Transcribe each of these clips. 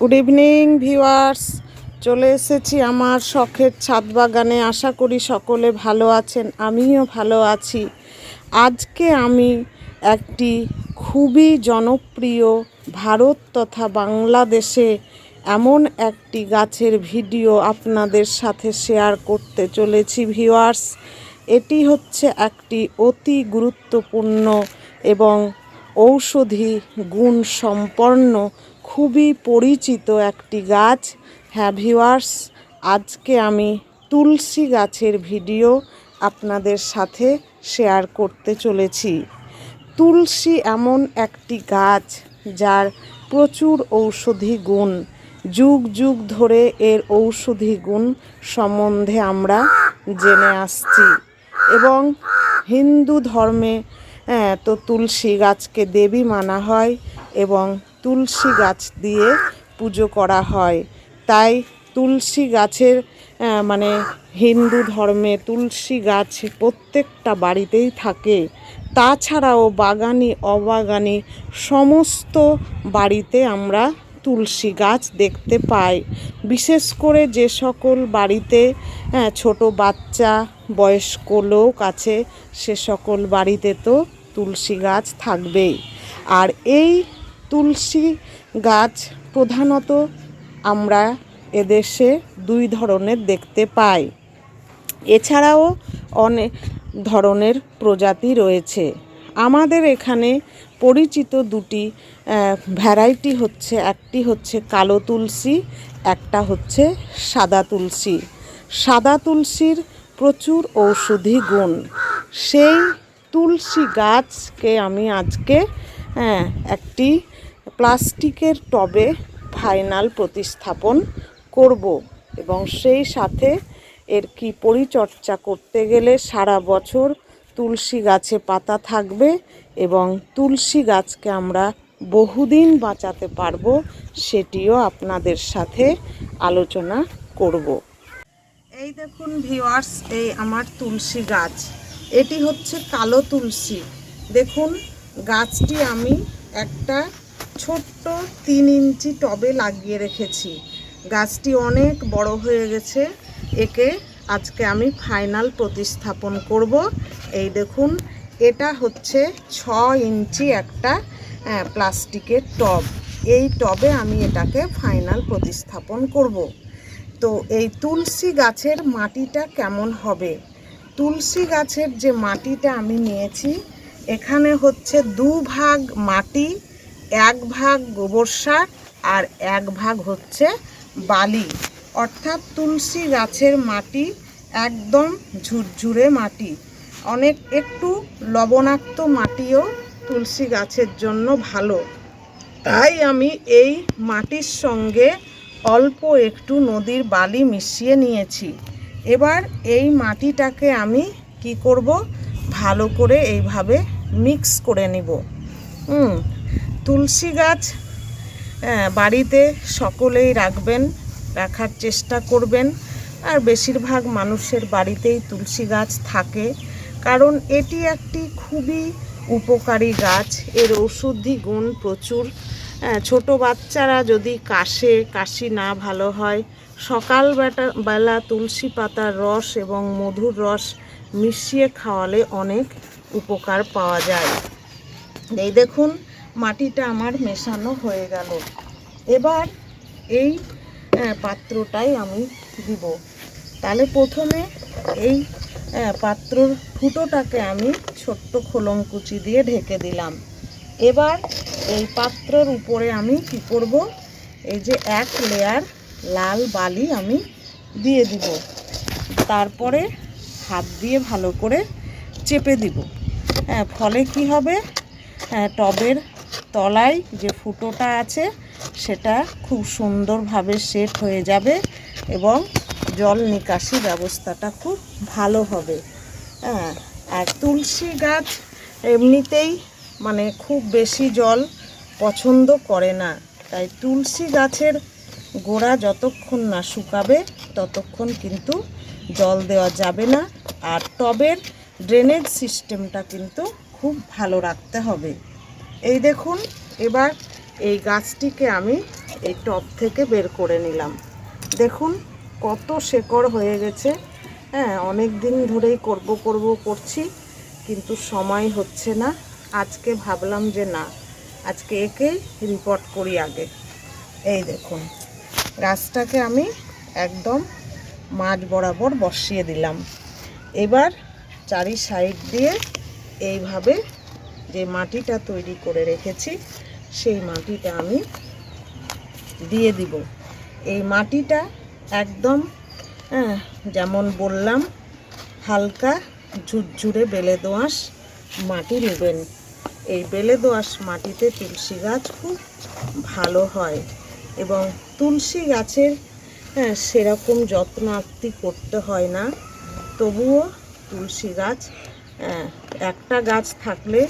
Good evening viewers চলে এসেছি আমার শখের ছাদ বাগানে। আশা করি সকলে ভালো আছেন, আমিও ভালো আছি। আজকে আমি একটি খুবই জনপ্রিয় ভারত তথা বাংলাদেশে এমন একটি গাছের ভিডিও আপনাদের সাথে শেয়ার করতে চলেছি ভিউয়ার্স এটি হচ্ছে একটি অতি গুরুত্বপূর্ণ এবং ঔষধি গুণ সম্পন্ন খুবই পরিচিত একটি গাছ। হ্যাঁ ভিউয়ার্স আজকে আমি তুলসী গাছের ভিডিও আপনাদের সাথে শেয়ার করতে চলেছি। তুলসী এমন একটি গাছ যার প্রচুর ঔষধি গুণ। যুগ যুগ ধরে এর ঔষধি গুণ সম্বন্ধে আমরা জেনে আসছি। এবং হিন্দু ধর্মে হ্যাঁ, তো তুলসী গাছকে দেবী মানা হয় এবং তুলসী গাছ দিয়ে পুজো করা হয়। তাই তুলসী গাছের মানে হিন্দু ধর্মে তুলসী গাছ প্রত্যেকটা বাড়িতেই থাকে। তাছাড়াও বাগানি, অবাগানি সমস্ত বাড়িতে আমরা তুলসী গাছ দেখতে পাই। বিশেষ করে যে সকল বাড়িতে ছোট বাচ্চা, বয়স্ক লোক আছে, সে সকল বাড়িতে তো তুলসী গাছ থাকবেই। আর এই তুলসী গাছ প্রধানত আমরা এদেশে দুই ধরনের দেখতে পাই। এছাড়াও অনেক ধরনের প্রজাতি রয়েছে। আমাদের এখানে পরিচিত দুটি ভ্যারাইটি হচ্ছে একটি হচ্ছে কালো তুলসী একটা হচ্ছে সাদা তুলসী। সাদা তুলসীর প্রচুর ঔষধি গুণ। সেই তুলসী গাছকে আমি আজকে হ্যাঁ, একটি প্লাস্টিকের টবে ফাইনাল প্রতিস্থাপন করব এবং সেই সাথে এর কি পরিচর্যা করতে গেলে সারা বছর তুলসী গাছে পাতা থাকবে এবং তুলসী গাছকে আমরা বহুদিন বাঁচাতে পারব সেটিও আপনাদের সাথে আলোচনা করব। এই দেখুন ভিওয়ার্স এই আমার তুলসী গাছ। এটি হচ্ছে কালো তুলসী। দেখুন, গাছটি আমি একটা ছোট্ট তিন ইঞ্চি টবে লাগিয়ে রেখেছি। গাছটি অনেক বড় হয়ে গেছে। একে আজকে আমি ফাইনাল প্রতিস্থাপন করব। এই দেখুন, এটা হচ্ছে ছ ইঞ্চি একটা প্লাস্টিকের টব। এই টবে আমি এটাকে ফাইনাল প্রতিস্থাপন করব। তো এই তুলসী গাছের মাটিটা কেমন হবে? তুলসী গাছের যে মাটিটা আমি নিয়েছি, এখানে হচ্ছে দু ভাগ মাটি। এক ভাগ গোবর সার আর এক ভাগ হচ্ছে বালি। অর্থাৎ তুলসী গাছের মাটি একদম ঝুরঝুরে মাটি। অনেক একটু লবণাক্ত মাটিও তুলসী গাছের জন্য ভালো। তাই আমি এই মাটির সঙ্গে অল্প একটু নদীর বালি মিশিয়ে নিয়েছি। এবার এই মাটিটাকে আমি কি করব? ভালো করে এইভাবে মিক্স করে নিব। তুলসী গাছ হ্যাঁ, বাড়িতে সকলেই রাখবেন রাখার চেষ্টা করবেন। আর বেশিরভাগ মানুষের বাড়িতেই তুলসী গাছ থাকে কারণ এটি একটি খুবই উপকারী গাছ। এর ঔষধি গুণ প্রচুর। হ্যাঁ, ছোট বাচ্চারা যদি কাশে কাশি না ভালো হয় সকাল বেলা তুলসী পাতার রস এবং মধুর রস মিশিয়ে খাওয়ালে অনেক উপকার পাওয়া যায়। এই দেখুন মাটিটা আমার মেশানো হয়ে গেল। এবার এই পাত্রটাই আমি দিব। তাহলে প্রথমে এই পাত্রর ফুটোটাকে আমি ছোট্ট খোলম কুচি দিয়ে ঢেকে দিলাম। এবার এই পাত্রর উপরে আমি কি করব? এই যে এক লেয়ার লাল বালি আমি দিয়ে দিব। তারপরে হাত দিয়ে ভালো করে চেপে দিব। হ্যাঁ ফলে কি হবে? হ্যাঁ, টবের তলায় যে ফুটোটা আছে, সেটা খুব সুন্দরভাবে সেট হয়ে যাবে এবং জল নিকাশি ব্যবস্থাটা খুব ভালো হবে। হ্যাঁ আর তুলসী গাছ এমনিতেই মানে খুব বেশি জল পছন্দ করে না। তাই তুলসী গাছের গোড়া যতক্ষণ না শুকাবে, ততক্ষণ কিন্তু জল দেওয়া যাবে না। আর টবের ড্রেনেজ সিস্টেমটা কিন্তু খুব ভালো রাখতে হবে। এই দেখুন, এবার এই গাছটিকে আমি এই টব থেকে বের করে নিলাম। দেখুন, কত শেকড় হয়ে গেছে। হ্যাঁ অনেক দিন ধরেই করব করব, করছি, কিন্তু সময় হচ্ছে না। আজকে ভাবলাম যে না, আজকে একেই রিপোর্ট করি আগে। এই দেখুন, গাছটাকে আমি একদম মাঝ বরাবর বসিয়ে দিলাম। এবার চারি সাইড দিয়ে এইভাবে যে মাটিটা তৈরি করে রেখেছি সেই মাটিটা আমি দিয়ে দিব। এই মাটিটা একদম হ্যাঁ, যেমন বললাম হালকা ঝুরঝুরে বেলে দোআঁশ মাটি নেবেন। এই বেলে দোআঁশ মাটিতে তুলসী গাছ খুব ভালো হয় এবং তুলসী গাছের হ্যাঁ, সেরকম যত্ন আত্তি করতে হয় না। তবুও তুলসী গাছ হ্যাঁ, একটা গাছ থাকলে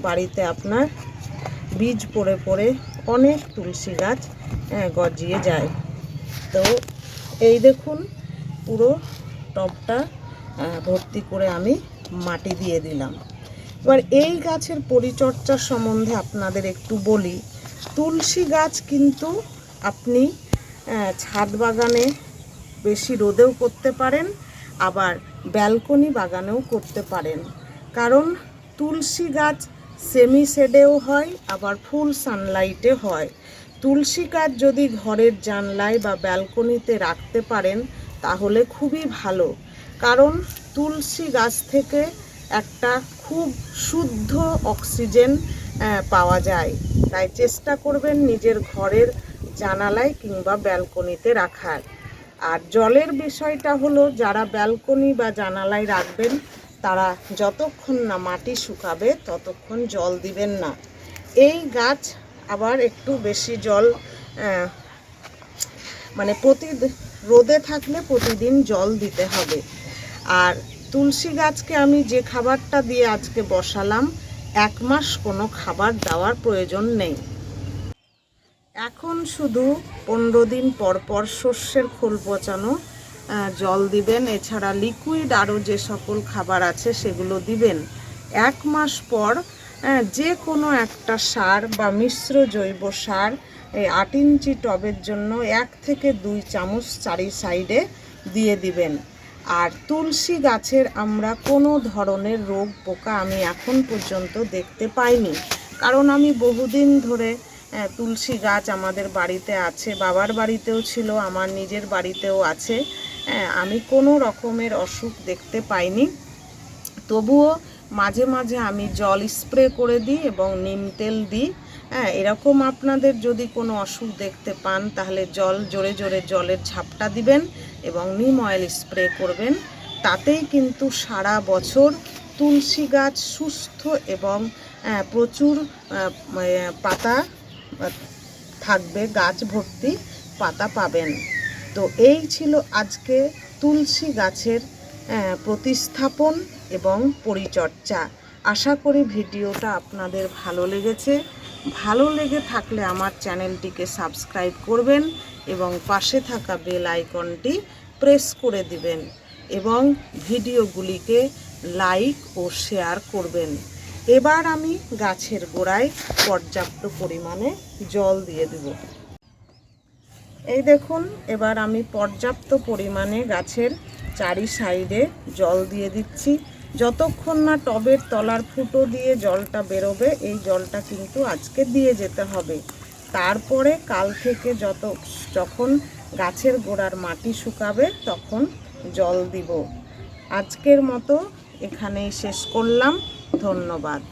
বাড়িতে আপনার বীজ পড়ে পড়ে অনেক তুলসী গাছ হ্যাঁ, গজিয়ে যায়। তো এই দেখুন পুরো আহ, ভর্তি করে আমি মাটি দিয়ে দিলাম। এবার এই গাছের পরিচর্যা সম্বন্ধে আপনাদের একটু বলি। তুলসী গাছ কিন্তু আপনি ছাদ বাগানে বেশি রোদেও করতে পারেন আবার ব্যালকনি বাগানেও করতে পারেন। কারণ তুলসী গাছ সেমি শেডেও হয়, আবার ফুল সানলাইটে হয়। তুলসী গাছ যদি ঘরের জানলায় বা ব্যালকনিতে রাখতে পারেন, তাহলে খুবই ভালো। কারণ তুলসী গাছ থেকে একটা খুব শুদ্ধ অক্সিজেন পাওয়া যায়। তাই চেষ্টা করবেন নিজের ঘরের জানালায় কিংবা ব্যালকনিতে রাখার। আর জলের বিষয়টা হলো, যারা ব্যালকনি বা জানালায় রাখবেন তারা যতক্ষণ না মাটি শুকাবে, ততক্ষণ জল দিবেন না। এই গাছ আবার একটু বেশি জল মানে প্রতি রোদে থাকলে প্রতিদিন জল দিতে হবে। আর তুলসী গাছকে আমি যে খাবারটা দিয়ে আজকে বসালাম, এক মাস কোনো খাবার দেওয়ার প্রয়োজন নেই। এখন শুধু পনেরো দিন পর পর শস্যের খোল পচানো জল দিবেন, এছাড়া লিকুইড আরও যে সকল খাবার আছে সেগুলো দিবেন। এক মাস পর যে কোনো একটা সার বা মিশ্র জৈব সার, এই আট ইঞ্চি টবের জন্য এক থেকে দুই চামচ চারি সাইডে দিয়ে দিবেন। আর তুলসী গাছের আমরা কোনো ধরনের রোগ, পোকা আমি এখন পর্যন্ত দেখতে পাইনি। কারণ আমি বহুদিন ধরে তুলসী গাছ আমাদের বাড়িতে আছে, বাবার বাড়িতেও ছিল, আমার নিজের বাড়িতেও আছে। হ্যাঁ, আমি কোনো রকমের অসুখ দেখতে পাইনি। তবুও মাঝে মাঝে আমি জল স্প্রে করে দিই এবং নিম তেল দিই। হ্যাঁ এরকম আপনাদের যদি কোনো অসুখ দেখতে পান তাহলে জল জোরে জোরে জলের ঝাপটা দিবেন এবং নিম অয়েল স্প্রে করবেন। তাতেই কিন্তু সারা বছর তুলসী গাছ সুস্থ এবং আহ, প্রচুর পাতা থাকবে গাছ ভর্তি পাতা পাবেন। তো এই ছিল আজকে তুলসী গাছের প্রতিস্থাপন এবং পরিচর্যা আশা করি ভিডিওটা আপনাদের ভালো লেগেছে। ভালো লেগে থাকলে আমার চ্যানেলটিকে সাবস্ক্রাইব করবেন এবং পাশে থাকা বেল আইকনটি প্রেস করে দিবেন এবং ভিডিওগুলিকে লাইক ও শেয়ার করবেন। এবার আমি গাছের গোড়ায় পর্যাপ্ত পরিমাণে জল দিয়ে দেবো। এই দেখুন, এবার আমি পর্যাপ্ত পরিমাণে গাছের চারি সাইডে জল দিয়ে দিচ্ছি। যতক্ষণ না টবের তলার ফুটো দিয়ে জলটা বেরোবে, এই জলটা কিন্তু আজকে দিয়ে যেতে হবে। তারপরে কাল থেকে যত, যখন গাছের গোড়ার মাটি শুকাবে, তখন জল দিব। আজকের মতো এখানেই শেষ করলাম। ধন্যবাদ।